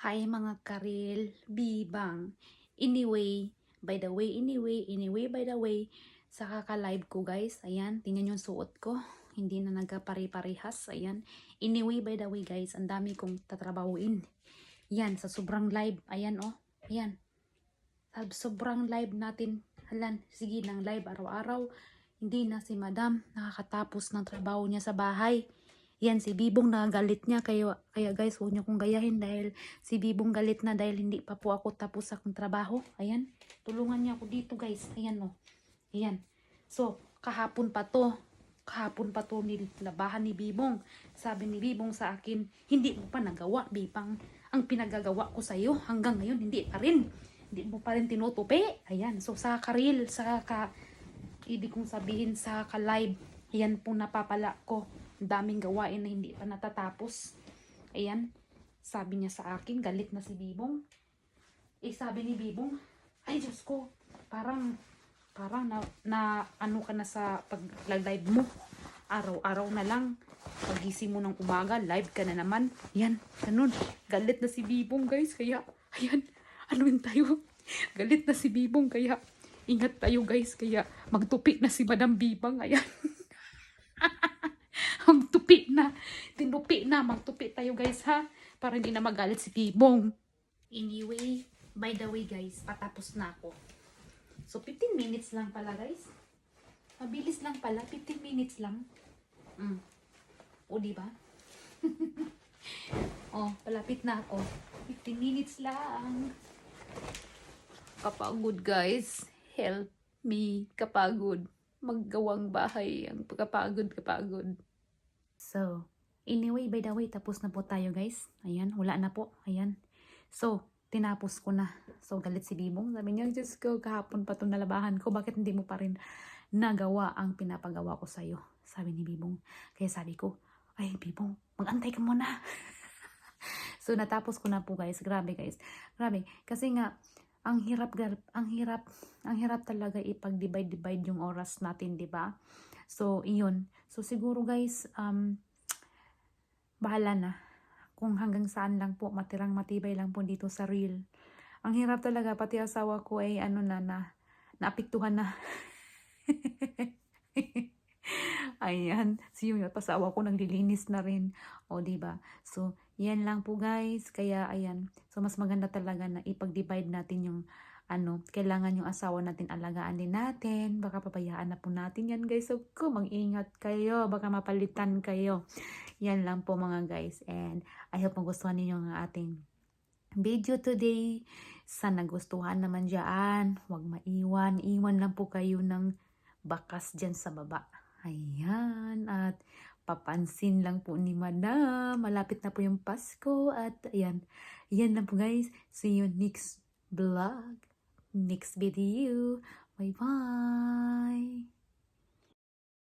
Hi mga karil, bibang. Anyway, by the way, anyway, anyway, by the way, sa kaka-live ko guys, ayan, tingnan yung suot ko. Hindi na nagkapare-parehas, ayan. Anyway, by the way guys, ang dami kong tatrabahuin. Yan, sa sobrang live, ayan oh, ayan. Sa sobrang live natin, halan, sige ng live araw-araw. Hindi na si madam nakakatapos ng trabaho niya sa bahay. Yan, si Bibong nagalit niya. Kaya, kaya guys, huwag niyo kong gayahin dahil si Bibong galit na dahil hindi pa po ako tapos sa akong trabaho. Ayan, tulungan niya ako dito guys. Ayan o. Ayan. So, kahapon pa to. Kahapon pa to nilabahan ni Bibong. Sabi ni Bibong sa akin, hindi mo pa nagawa, Bibang. Ang pinagagawa ko sa'yo hanggang ngayon, hindi pa rin. Hindi mo pa rin tinutupi. Ayan. So, sa karil, sa ka, ibig kong sabihin sa ka-live, ayan po napapala ko. Daming gawain na hindi pa natatapos. Ayan. Sabi niya sa akin, galit na si Bibong. Eh, sabi ni Bibong, ay Diyos ko, parang, parang na, na ano ka na sa pag-live mo. Araw-araw na lang. Pagising mo ng umaga, live ka na naman. Yan, ganun. Galit na si Bibong, guys. Kaya, ayan, anuin tayo. Galit na si Bibong, kaya, ingat tayo, guys. Kaya, magtupi na si Madam Bibang. Ayan. magtupi na. Tinupi na. Magtupi tayo guys ha. Para hindi na magalit si Bibong. Anyway, by the way guys, patapos na ako. So 15 minutes lang pala guys. Mabilis lang pala. 15 minutes lang. Mm. O diba? oh, palapit na ako. 15 minutes lang. Kapagod guys. Help me. Kapagod. Maggawang bahay. Ang kapagod, kapagod. So, anyway, by the way, tapos na po tayo guys. Ayan, wala na po. Ayan. So, tinapos ko na. So, galit si Bibong. Sabi niya, Diyos ko, kahapon pa itong nalabahan ko. Bakit hindi mo pa rin nagawa ang pinapagawa ko sa'yo? Sabi ni Bibong. Kaya sabi ko, ay Bibong, mag-antay ka muna. so, natapos ko na po guys. Grabe guys. Grabe. Kasi nga, ang hirap, ang hirap, ang hirap talaga ipag-divide-divide yung oras natin, di ba? So, iyon. So, siguro guys, um, bahala na. Kung hanggang saan lang po, matirang matibay lang po dito sa reel. Ang hirap talaga, pati asawa ko ay ano na, na naapektuhan na. Ayan, si yung pasawa ko naglilinis na rin. O, ba So, yan lang po guys. Kaya, ayan. So, mas maganda talaga na ipag-divide natin yung ano, kailangan yung asawa natin alagaan din natin. Baka pabayaan na po natin yan guys. So, kung mag-ingat kayo, baka mapalitan kayo. Yan lang po mga guys. And I hope magustuhan ninyo ang ating video today. Sana gustuhan naman dyan. Huwag maiwan. Iwan lang po kayo ng bakas dyan sa baba. Ayan. At papansin lang po ni Madam. Malapit na po yung Pasko. At ayan. Yan lang po guys. See you next vlog. Next video. Bye-bye.